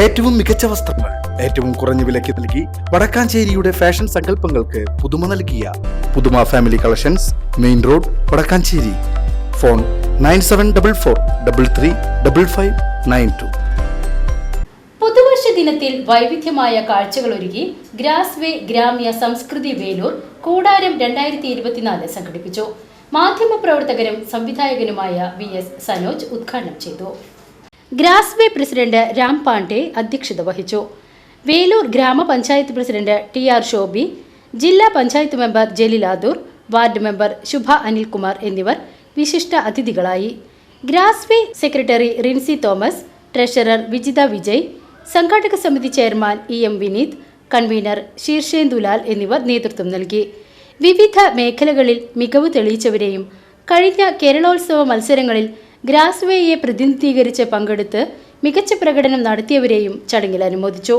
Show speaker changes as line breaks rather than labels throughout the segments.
ഏറ്റവും മികച്ച വസ്ത്രങ്ങൾ ഏറ്റവും കുറഞ്ഞ വിലയ്ക്ക് നൽകി വടക്കാഞ്ചേരിയുടെ ഫാഷൻ സങ്കല്പങ്ങൾക്ക് പുതുമ നൽകിയ പുതുമ family collections main road Vadakkanchery. Phone nine seven double four double three double five nine two.
പുതുവർഷ ദിനത്തിൽ വൈവിധ്യമായ കാഴ്ചകളൊരുക്കി ഗ്രാസ് വേ ഗ്രാമ്യ സംസ്കൃതി വേലൂർ കൂടാരം രണ്ടായിരത്തി ഇരുപത്തിനാല് സംഘടിപ്പിച്ചു. മാധ്യമപ്രവർത്തകരും സംവിധായകനുമായ വി എസ് സനോജ് ഉദ്ഘാടനം ചെയ്തു. Grass way president Ram Pandey അധ്യക്ഷത വഹിച്ചു. വേലൂർ ഗ്രാമപഞ്ചായത്ത് പ്രസിഡന്റ് ടി ആർ ഷോബി ജില്ലാ പഞ്ചായത്ത് മെമ്പർ ജലീലാദൂർ വാർഡ് മെമ്പർ ശുഭ അനിൽകുമാർ എന്നിവർ വിശിഷ്ട അതിഥികളായി. Grassway secretary Rincy Thomas treasurer Vijitha Vijay സംഘാടക സമിതി chairman E M Vineeth convener Sheershendulal എന്നിവർ നേതൃത്വം നൽകി. വിവിധ മേഖലകളിൽ മികവ് തെളിയിച്ചവരെയും കഴിഞ്ഞ കേരളോത്സവ മത്സരങ്ങളിൽ ഗ്രാസ്വേയെ പ്രതിനിധീകരിച്ച് പങ്കെടുത്ത് മികച്ച പ്രകടനം നടത്തിയവരെയും ചടങ്ങിൽ അനുമോദിച്ചു.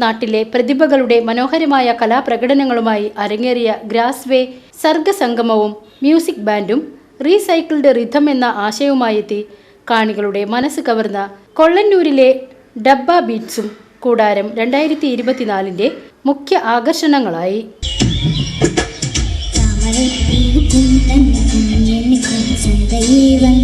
നാട്ടിലെ പ്രതിഭകളുടെ മനോഹരമായ കലാപ്രകടനങ്ങളുമായി അരങ്ങേറിയ ഗ്രാസ്വേ സർഗസംഗമവും മ്യൂസിക് ബാൻഡും റീസൈക്കിൾഡ് റിഥം എന്ന ആശയവുമായെത്തി കാണികളുടെ മനസ്സ് കവർന്ന കൊള്ളന്നൂരിലെ ഡബ്ബ ബീറ്റ്സും കൂടാരം രണ്ടായിരത്തി ഇരുപത്തിനാലിന്റെ മുഖ്യ ആകർഷണങ്ങളായി.
തന്നെ